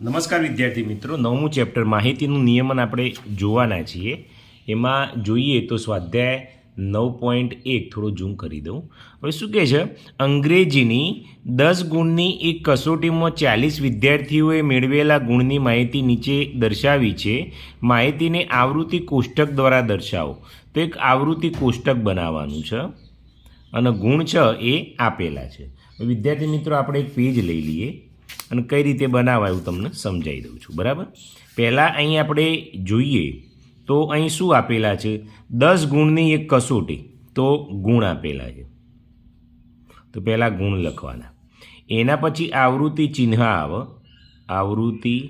નમસ્કાર વિદ્યાર્થી મિત્રો, નવમું ચેપ્ટર માહિતીનું નિયમન આપણે જોવાના છીએ. એમાં જોઈએ તો સ્વાધ્યાય નવ પોઈન્ટ એક, થોડો ઝૂમ કરી દઉં. હવે શું કહે છે? અંગ્રેજીની દસ ગુણની એક કસોટીમાં ચાલીસ વિદ્યાર્થીઓએ મેળવેલા ગુણની માહિતી નીચે દર્શાવી છે. માહિતીને આવૃત્તિ કોષ્ટક દ્વારા દર્શાવો. તો એક આવૃત્તિ કોષ્ટક બનાવવાનું છે અને ગુણ છે એ આપેલા છે. વિદ્યાર્થી મિત્રો, આપણે એક પેજ લઈ લઈએ. અને કઈ રીતે બનાવાય હું તમને સમજાવી દઉં છું, બરાબર? પહેલાં અહીં આપણે જોઈએ તો અહીં શું આપેલા છે? દસ ગુણની એક કસોટી, તો ગુણ આપેલા છે. તો પહેલાં ગુણ લખવાના. એના પછી આવૃત્તિ ચિહ્ન આવે, આવૃત્તિ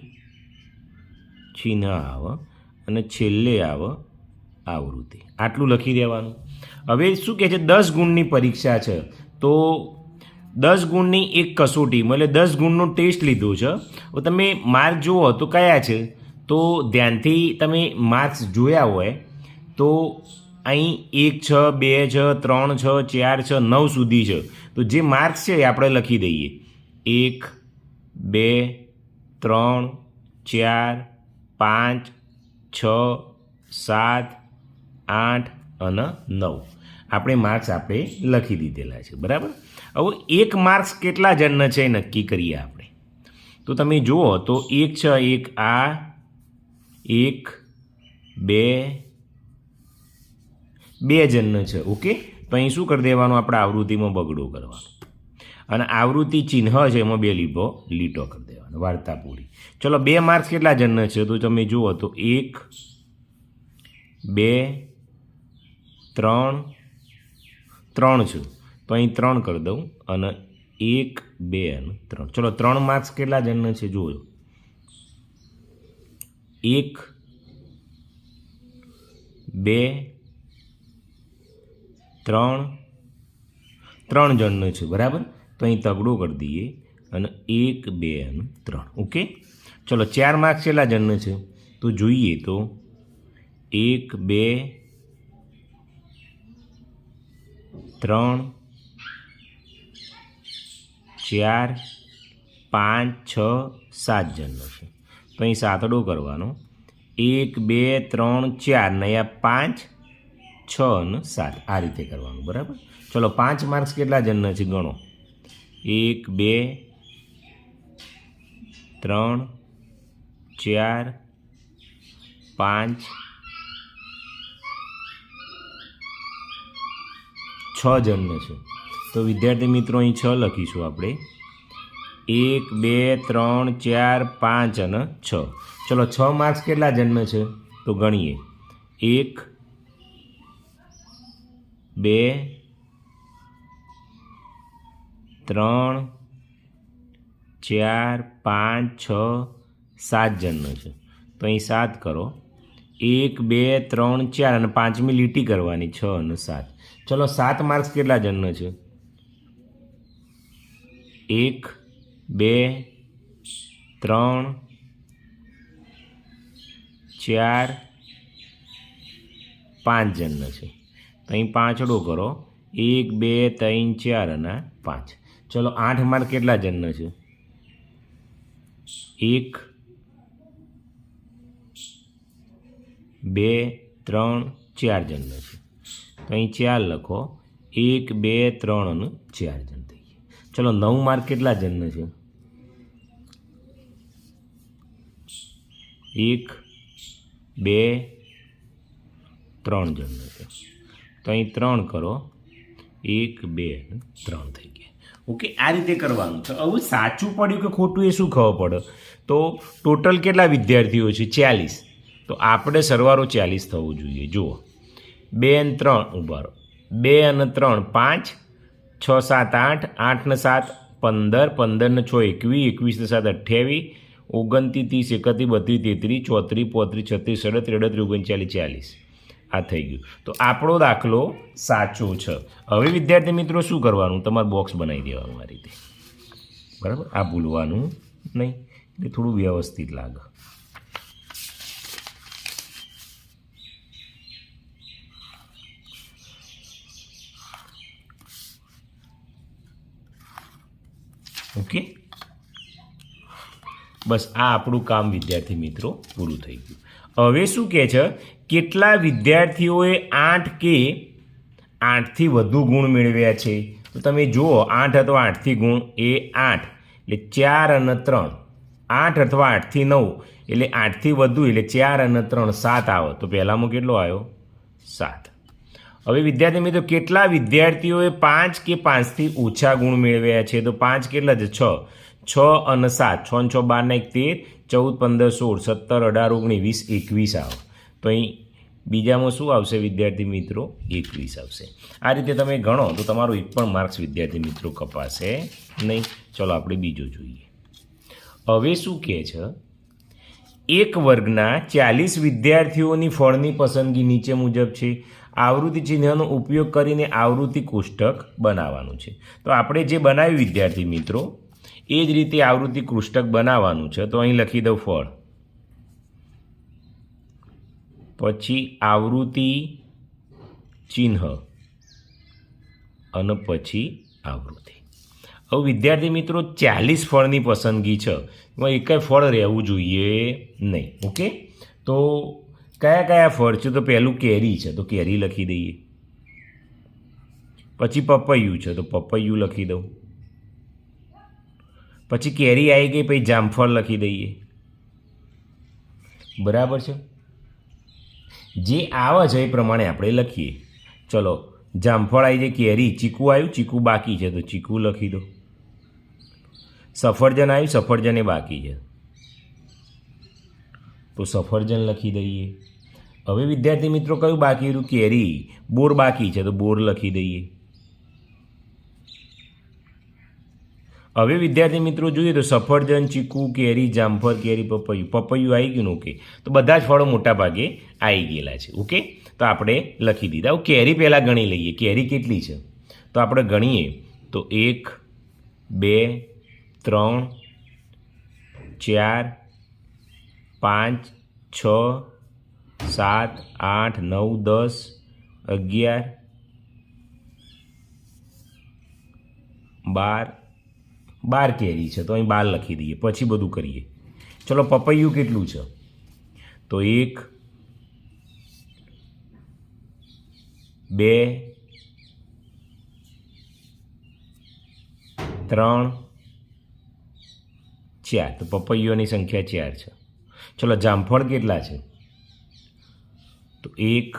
ચિહ્ન આવ, અને છેલ્લે આવ આવૃત્તિ. આટલું લખી દેવાનું. હવે શું કહે છે? દસ ગુણની પરીક્ષા છે, તો દસ ગુણની એક કસોટી એટલે દસ ગુણનો ટેસ્ટ લીધો છે. તમે માર્ક જુઓ તો કયા છે? તો ધ્યાનથી તમે માર્ક્સ જોયા હોય તો અહીં એક છ, બે છ, ત્રણ છ, ચાર છ, નવ સુધી છે. તો જે માર્ક્સ છે એ આપણે લખી દઈએ. એક, બે, ત્રણ, ચાર, પાંચ, છ, સાત, આઠ અને નવ. આપણે માર્ક્સ આપણે લખી દીધેલા છે, બરાબર? હવે એક માર્ક્સ કેટલા જણને છે નક્કી કરીએ આપણે? તો તમે જુઓ, તો એક છે, એક આ, એક, બે બે જણને છે, ઓકે? તો અહીં શું કરી દેવાનું? આપણે આવૃત્તિમાં બગડો કરવાનો. અને આવૃત્તિ ચિહ્ન છે, એમાં બે લીટો લીટો કરી દેવાનો, વાર્તા પૂરી. ચલો, બે માર્ક્સ કેટલા જણને છે? તો તમે જુઓ, તો એક, બે, ત્રણ ત્રણ છે. તો અહીં ત્રણ કરી દઉં અને એક, બે અને ત્રણ. ચલો, ત્રણ માર્ક્સ કેટલા જણને છે જોયો એક, બે, ત્રણ. ત્રણ જણને છે, બરાબર? તો અહીં તગડો કરી દઈએ અને એક, બે અને ત્રણ. ઓકે? ચલો, ચાર માર્ક્સ કેટલા જણને છે? તો જોઈએ તો એક, બે ત્રણ, ચાર, પાંચ, છ, સાત જણનો છે. તો અહીં સાતડો કરવાનો. એક, બે, ત્રણ, ચાર નયા પાંચ, છ અને સાત. આ રીતે કરવાનું, બરાબર? ચલો, પાંચ માર્ક્સ કેટલા જણના છે ગણો? એક, બે, ત્રણ, ચાર, પાંચ છ જન્મ છે. તો વિદ્યાર્થી મિત્રો, અહીં છ લખીશું આપણે. એક, બે, ત્રણ, ચાર, પાંચ અને છ. ચલો, છ માર્ક્સ કેટલા જન્મ છે? તો ગણીએ. એક, બે, ત્રણ, ચાર, પાંચ, છ, સાત જન્મ છે. તો અહીં સાત કરો. એક, બે, ત્રણ, ચાર અને પાંચમી લીટી કરવાની, છ અને સાત. ચલો સાત માર્ક્સ કેટલા જણને છે? એક, બે, ત્રણ, ચાર, પાંચ જણને છે. અહીં પાંચડો કરો. એક, બે, ત્રણ, ચાર અને પાંચ. ચલો આઠ માર્ક કેટલા જણને છે? એક, બે, ત્રણ, ચાર જણને છે. તો અહીં ચાર લખો. એક, બે, ત્રણ અને ચાર જણ થઈ ગયા. ચલો, નવ માર્ક કેટલા જણને છે? એક, બે, ત્રણ જણને છે. તો અહીં ત્રણ કરો. એક, બે ત્રણ થઈ ગયા. ઓકે, આ રીતે કરવાનું. છે હવે સાચું પડ્યું કે ખોટું એ શું ખબર પડે? તો ટોટલ કેટલા વિદ્યાર્થીઓ છે? ચાલીસ. તો આપણે સરવારો ચાલીસ થવો જોઈએ. જુઓ. બે અને ત્રણ ઉભારો બે અને ત્રણ, પાંચ, છ, સાત, આઠ આઠ ને સાત, પંદર પંદર ને છ, એકવીસ એકવીસ ને સાત, અઠ્યાવીસ ઓગણતી ત્રીસ, એકત્રીસ, બત્રીસ, તેત્રીસ, ચોત્રીસ, પોત્રીસ, છત્રીસ, સડત્રીસ, અડત્રીસ, ઓગણચાલીસ, ચાલીસ. આ થઈ ગયું. તો આપણો દાખલો સાચો છે. હવે વિદ્યાર્થી મિત્રો શું કરવાનું? તમારે બોક્સ બનાવી દેવાનું આ રીતે. બરાબર? આ ભૂલવાનું નહીં. એટલે થોડું વ્યવસ્થિત લાગે. ઓકે? બસ આ આપણું કામ વિદ્યાર્થી મિત્રો પૂરું થઈ ગયું. હવે શું કહે છે? કેટલા વિદ્યાર્થીઓએ આઠ કે આઠથી વધુ ગુણ મેળવ્યા છે? તો તમે જુઓ, આઠ અથવા આઠથી ગુણ એ આઠ, એટલે ચાર અને ત્રણ. આઠ અથવા આઠથી નવ, એટલે આઠથી વધુ, એટલે ચાર અને ત્રણ, સાત આવે. તો પહેલાંમાં કેટલો આવ્યો? સાત. હવે વિદ્યાર્થી મિત્રો, કેટલા વિદ્યાર્થીઓએ પાંચ કે પાંચથી ઓછા ગુણ મેળવ્યા છે? તો પાંચ કેટલા છે? છ. છ અને સાત. છ છ બારના એક, તેર. ચૌદ, પંદર, સોળ, સત્તર, અઢાર, ઓગણીસ, વીસ, એકવીસ આવે. તો અહીં બીજામાં શું આવશે વિદ્યાર્થી મિત્રો? એકવીસ આવશે. આ રીતે તમે ગણો તો તમારો એક પણ માર્ક્સ વિદ્યાર્થી મિત્રો કપાશે નહીં. ચલો, આપણે બીજો જોઈએ. હવે શું કહે છે? એક વર્ગના ચાલીસ વિદ્યાર્થીઓની ફળની પસંદગી નીચે મુજબ છે. આવૃત્તિ ચિહ્નનો ઉપયોગ કરીને આવૃત્તિ કોષ્ટક બનાવવાનું છે. તો આપણે જે બનાવ્યું વિદ્યાર્થી મિત્રો, એ જ રીતે આવૃત્તિ કોષ્ટક બનાવવાનું છે. તો અહીં લખી દઉં ફળ. પછી આવૃત્તિ ચિહ્ન અને પછી આવૃત્તિ. હવે વિદ્યાર્થી મિત્રો, ચાલીસ ફળની પસંદગી છે. એમાં એક ફળ રહેવું જોઈએ નહીં, ઓકે? તો કયા કયા ફળ છે? તો પહેલું કેરી છે, તો કેરી લખી દઈએ. પછી પપૈયું છે, તો પપૈયું લખી દઉં. પછી કેરી આવી ગઈ, પછી જામફળ લખી દઈએ. બરાબર છે? જે આવે છે એ પ્રમાણે આપણે લખીએ. ચલો, જામફળ આવી જાય કેરી, ચીકુ આવ્યું, ચીકુ બાકી છે, તો ચીકુ લખી દો. સફરજન આવ્યું સફરજન એ બાકી છે. તો સફરજન લખી દઈએ. હવે વિદ્યાર્થી મિત્રો કયું બાકી રહ્યું? કેરી. બોર બાકી છે, તો બોર લખી દઈએ. હવે વિદ્યાર્થી મિત્રો જોઈએ તો સફરજન, ચીકુ, કેરી, જામફળ, કેરી, પપૈયું. પપૈયું આવી ગયું ઓકે. તો બધા જ ફળો મોટા ભાગે આવી ગયેલા છે, ઓકે. તો આપણે લખી દીધા. કેરી પહેલાં ગણી લઈએ. કેરી કેટલી છે? તો આપણે ગણીએ. તો એક, બે ત્રણ, ચાર, પાંચ, છ, સાત, આઠ, નવ, દસ, અગિયાર, બાર બાર કેરી છે. તો અહીં બાર લખી દઈએ. પછી બધું કરીએ. ચલો, પપૈયું કેટલું છે? તો એક, બે, ત્રણ ચાર, તો પપૈયોની સંખ્યા ચાર છે. ચલો, જામફળ કેટલા છે? તો એક,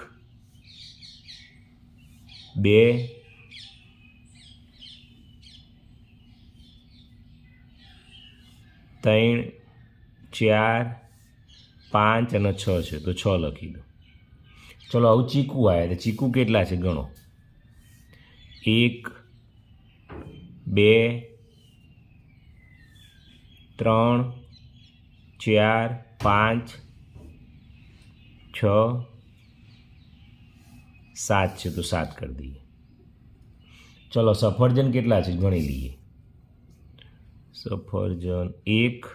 બે, ત્રણ, ચાર, પાંચ અને છ છે. તો છ લખી દો. ચલો, આવું ચીકુ આવ્યા તો ચીકુ કેટલા છે? ગણો. એક, બે ત્રણ, ચાર, પાંચ, છ, સાત છે તો સાત કરી દઈએ. ચલો, સફરજન કેટલા છે ગણી લઈએ. સફરજન એક,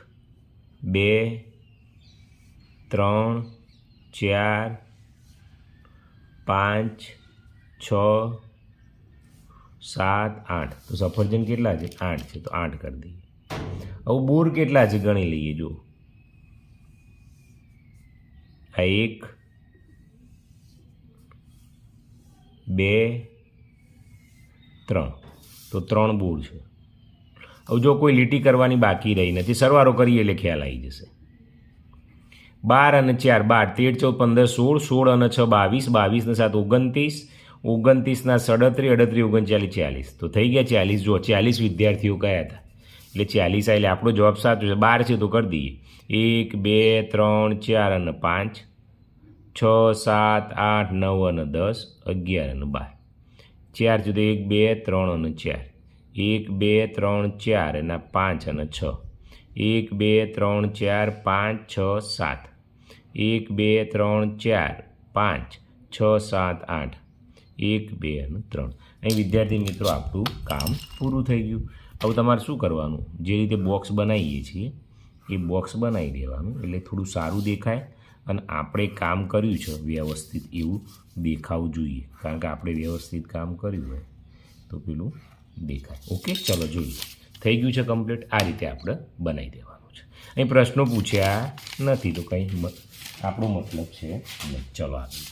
બે, ત્રણ, ચાર, પાંચ, છ, સાત, આઠ. તો સફરજન કેટલા છે? આઠ છે તો આઠ કરી દઈએ. હવે બોર કેટલા છે ગણી લઈએ જો આ એક, બે, ત્રણ. તો ત્રણ બોર છે. હવે જો કોઈ લીટી કરવાની બાકી રહી નથી, સરવારો કરીએ એટલે ખ્યાલ આવી જશે. બાર અને ચાર, બાર, તેર, ચૌદ, પંદર, સોળ સોળ અને છ, બાવીસ બાવીસને સાત, ઓગણત્રીસ, ઓગણત્રીસના સડત્રીસ અડત્રીસ ઓગણચાલીસ, ચાલીસ. તો થઈ ગયા ચાલીસ. જો ચાલીસ વિદ્યાર્થીઓ કયા હતા? એટલે ચાલીસ એટલે આપણો જવાબ સાચો છે. બાર છે તો કરી દઈએ. એક, બે, ત્રણ, ચાર અને પાંચ. છ, સાત, આઠ, નવ અને દસ, અગિયાર અને બાર. ચાર છે એક, બે, ત્રણ અને ચાર. એક, બે, ત્રણ, ચાર એના પાંચ અને છ. એક, બે, ત્રણ, ચાર, પાંચ, છ, સાત. એક, બે, ત્રણ, ચાર, પાંચ. છ, સાત, આઠ. એક, બે અને ત્રણ. અહીં વિદ્યાર્થી મિત્રો, આપણું કામ પૂરું થઈ ગયું. હવે તમારે શું કરવાનું? જે રીતે બોક્સ બનાવીએ છીએ, એ બોક્સ બનાવી દેવાનું. એટલે થોડું સારું દેખાય અને આપણે કામ કર્યું છે વ્યવસ્થિત એવું દેખાવું જોઈએ. કારણ કે આપણે વ્યવસ્થિત કામ કર્યું હોય તો પેલું દેખાય. ઓકે ચલો જોઈએ. થઈ ગયું છે કમ્પ્લીટ આ રીતે આપણે બનાવી દેવાનું છે. અહીં પ્રશ્નો પૂછ્યા નથી તો કંઈ આપણો મતલબ છે ચલો આગળ.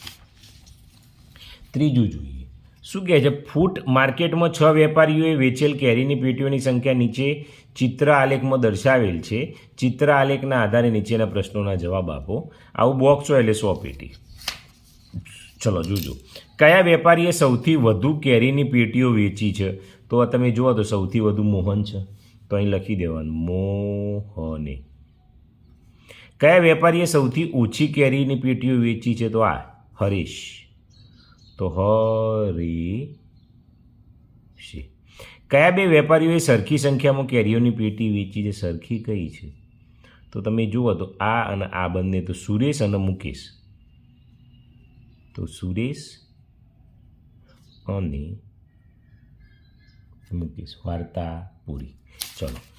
ત્રીજું જોઈએ. શું કહે છે? ફૂટ માર્કેટમાં છ વેપારીઓએ વેચેલ કેરીની પેટીઓની સંખ્યા નીચે ચિત્ર આલેખમાં દર્શાવેલ છે. ચિત્ર આલેખના આધારે નીચેના પ્રશ્નોના જવાબ આપો. આવું બોક્સ હોય એટલે સો પેટી. ચલો, જોજો. કયા વેપારીએ સૌથી વધુ કેરીની પેટીઓ વેચી છે? તો આ તમે જુઓ તો સૌથી વધુ મોહન છે. તો અહીં લખી દેવાનું, મોહને. કયા વેપારીએ સૌથી ઓછી કેરીની પેટીઓ વેચી છે? તો આ, હરીશ. તો હરીશી કયા બે વેપારીઓએ સરખી સંખ્યામાં કેરીઓની પેટી વેચી છે? સરખી કઈ છે? તો તમે જુઓ તો આ અને આ બંને, તો સુરેશ અને મુકેશ. તો સુરેશ અને મુકેશ. વાર્તા પૂરી ચલો.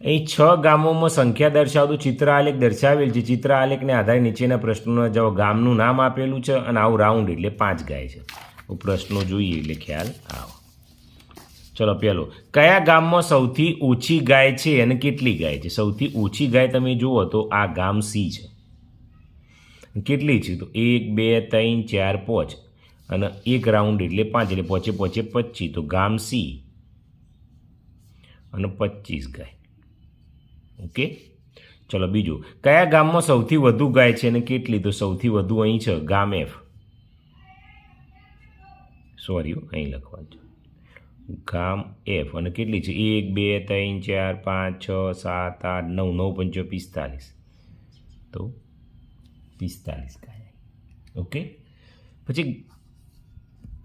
અહીં છ ગામોમાં સંખ્યા દર્શાવતું ચિત્ર આલેખ દર્શાવેલ છે. ચિત્ર આલેખને આધારે નીચેના પ્રશ્નોના જવાબ ગામનું નામ આપેલું છે અને આવું રાઉન્ડ એટલે પાંચ ગાય છે. પ્રશ્નો જોઈએ એટલે ખ્યાલ આવો. ચલો પહેલો કયા ગામમાં સૌથી ઓછી ગાય છે અને કેટલી ગાય છે? સૌથી ઓછી ગાય તમે જુઓ તો આ ગામ સી છે. કેટલી છે? તો એક, બે, ત્રણ, ચાર, પાંચ. અને એક રાઉન્ડ એટલે પાંચ, એટલે પોચે પોચે પચીસ. તો ગામ સી. અને પચીસ ગાય. ઓકે? ચલો બીજું. કયા ગામમાં સૌથી વધુ ગાય છે અને કેટલી? તો સૌથી વધુ અહીં છે ગામ એફ સોરી અહીં લખવાનું છે. ગામ એફ અને કેટલી છે? એક, બે, ત્રણ, ચાર, પાંચ, છ, સાત, આઠ, નવ નવ પંચો પિસ્તાલીસ. તો પિસ્તાલીસ ગાય. ઓકે? પછી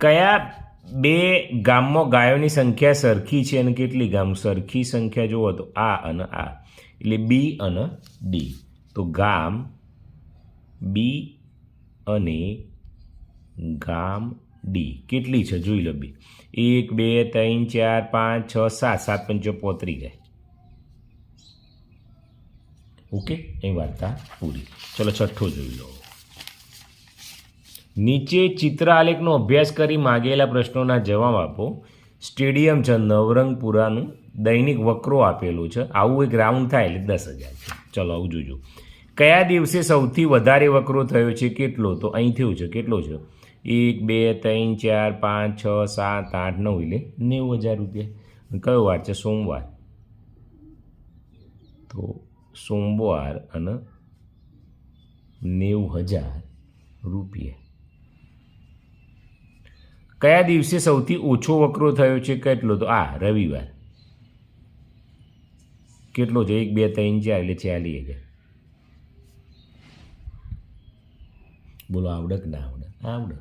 કયા બે ગામમાં ગાયોની સંખ્યા સરખી છે અને કેટલી ગામ? સરખી સંખ્યા જુઓ તો આ અને આ. એટલે બી અને ડી. તો ગામ, બી અને ગામ, ડી. કેટલી છે? જોઈ લો બી. એક, બે, ત્રણ, ચાર, પાંચ, છ, સાત. સાત પંચો પોતરી ગાય ઓકે? એ વાર્તા પૂરી. ચલો છઠ્ઠો જોઈ લો. નીચે ચિત્રાલેખનો અભ્યાસ કરી માગેલા પ્રશ્નોના જવાબ આપો. સ્ટેડિયમ છે, નવરંગપુરાનું દૈનિક વક્રો આપેલું છે. આવું એક રાઉન્ડ થાય એટલે દસ હજાર છે. ચલો, આવું જોજો. કયા દિવસે સૌથી વધારે વક્રો થયો છે? કેટલો? તો અહીં થયું છે. કેટલો છે? એક, બે, ત્રણ, ચાર, પાંચ, છ, સાત, આઠ, નવ એટલે નેવું હજાર રૂપિયા. કયો વાર છે? સોમવાર. તો સોમવાર અને નેવું હજાર રૂપિયા. કયા દિવસે સૌથી ઓછો વકરો થયો છે કેટલો? તો આ રવિવાર. કેટલો છે? એક, બે, ત્રણ, ચાર, એટલે ચાલી હજાર. બોલો આવડે કે ના આવડે આવડે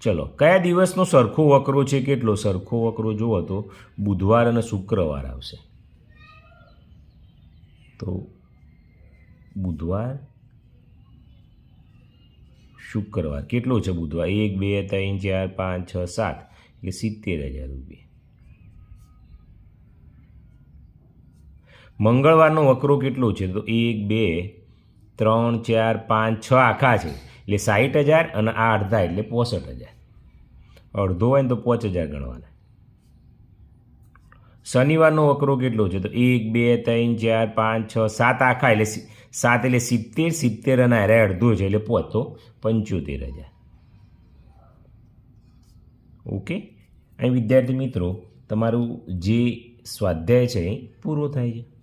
ચલો, કયા દિવસનો સરખો વકરો છે કેટલો? સરખો વકરો જુઓ તો બુધવાર અને શુક્રવાર આવશે. તો બુધવાર શુક્રવાર કેટલો છે બુધવાર? એક, બે, ત્રણ, ચાર, પાંચ, છ, સાત. એટલે સિત્તેર હજાર રૂપિયા. મંગળવારનો વકરો કેટલો છે? તો એક, બે, ત્રણ, ચાર, પાંચ, છ આખા છે. એટલે સાઠ હજાર અને આ અડધા, એટલે પોસઠ હજાર. અડધો હોય ને તો પાંચ હજાર ગણવાના. શનિવારનો વકરો કેટલો છે? તો એક, બે, ત્રણ, ચાર, પાંચ, છ, સાત આખા, એટલે સાત એટલે સિત્તેર સિત્તેર અને અરે અડધો છે એટલે પહોંચતો પંચોતેર હજાર. ઓકે? અહીં વિદ્યાર્થી મિત્રો, તમારું જે સ્વાધ્યાય છે એ પૂરો થાય છે.